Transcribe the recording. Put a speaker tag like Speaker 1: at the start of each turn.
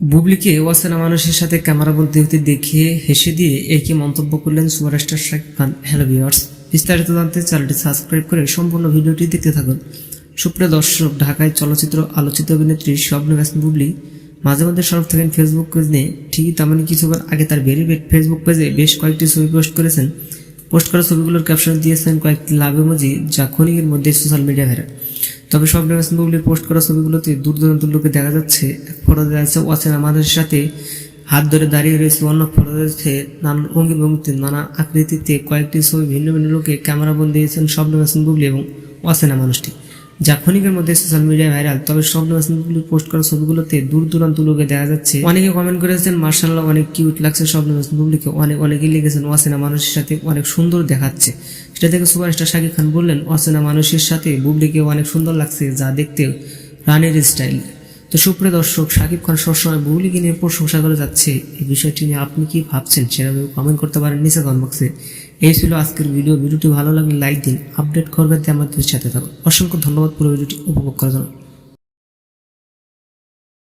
Speaker 1: বুবলিকে অচেনা মানুষের সাথে ক্যামেরাবন্দি হতে দেখে হেসে দিয়ে একই মন্তব্য করলেন superstar Shakib Khan. Hello viewers, বিস্তারিত জানতে চ্যানেলটি সাবস্ক্রাইব করে সম্পূর্ণ ভিডিওটি দেখতে থাকুন। সুপ্রিয় দর্শক, ঢাকায় চলচ্চিত্র আলোচিত অভিনেত্রী স্বপ্ন ব্যাসন বুবলি মাঝে মধ্যে সরব থাকেন ফেসবুক পেজ নিয়ে। ঠিকই তেমনই কিছুক্ষণ আগে তার ভেরিফাইড ফেসবুক পেজে বেশ কয়েকটি ছবি পোস্ট করেছেন। পোস্ট করা ছবিগুলোর ক্যাপশন দিয়েছেন কয়েকটি লাভ মজি যা ক্ষণিকের মধ্যে সোশ্যাল মিডিয়া ভাইরাল তবে সব নির্বাচনগুলির পোস্ট করা ছবিগুলোতে দূর দূরান্ত লোকে দেখা যাচ্ছে এক ফটো দেখা যাচ্ছে অচেনা মানুষের সাথে হাত ধরে দাঁড়িয়ে রয়েছে অন্য ফটো রয়েছে নানান অঙ্গি ভঙ্গিতে নানা আকৃতিতে কয়েকটি ছবি ভিন্ন ভিন্ন লোকে ক্যামেরা বন্ধ দিয়েছেন সব নির্বাচনগুলি এবং অচেনা মানুষটি। যা ক্ষণিকের মধ্যে সোশ্যাল মিডিয়ায় ভাইরাল তবে স্বপ্ন ব্যাসনগুলি পোস্ট করা ছবিগুলোতে দূর দূরান্ত লোকে দেখা যাচ্ছে। অনেকে কমেন্ট করেছেন মার্শাল্লাহ অনেক কিউট লাগছে স্বপ্ন ব্যাসন বুবলিকে অনেক, অনেকেই লিখেছেন, অচেনা মানুষের সাথে অনেক সুন্দর দেখাচ্ছে। সেটা থেকে সুপারস্টার শাকিব খান বললেন, অচেনা মানুষের সাথে বুবলিকে অনেক সুন্দর লাগছে যা দেখতে রানের স্টাইল তো সুপ্রিয় দর্শক, সাকিব খান সবসময় বুবলিকে নিয়ে প্রশংসা করে যাচ্ছে। এই বিষয়টি নিয়ে আপনি কি ভাবছেন সেভাবে কমেন্ট করতে পারেন নিচে কমেন্ট এই ছিল আজকের ভিডিও ভিডিওটি ভালো লাগলে লাইক দিন আপডেট করবেন আমাদের সাথে থাকুন। অসংখ্য ধন্যবাদ পুরো ভিডিওটি উপভোগ করার জন্য।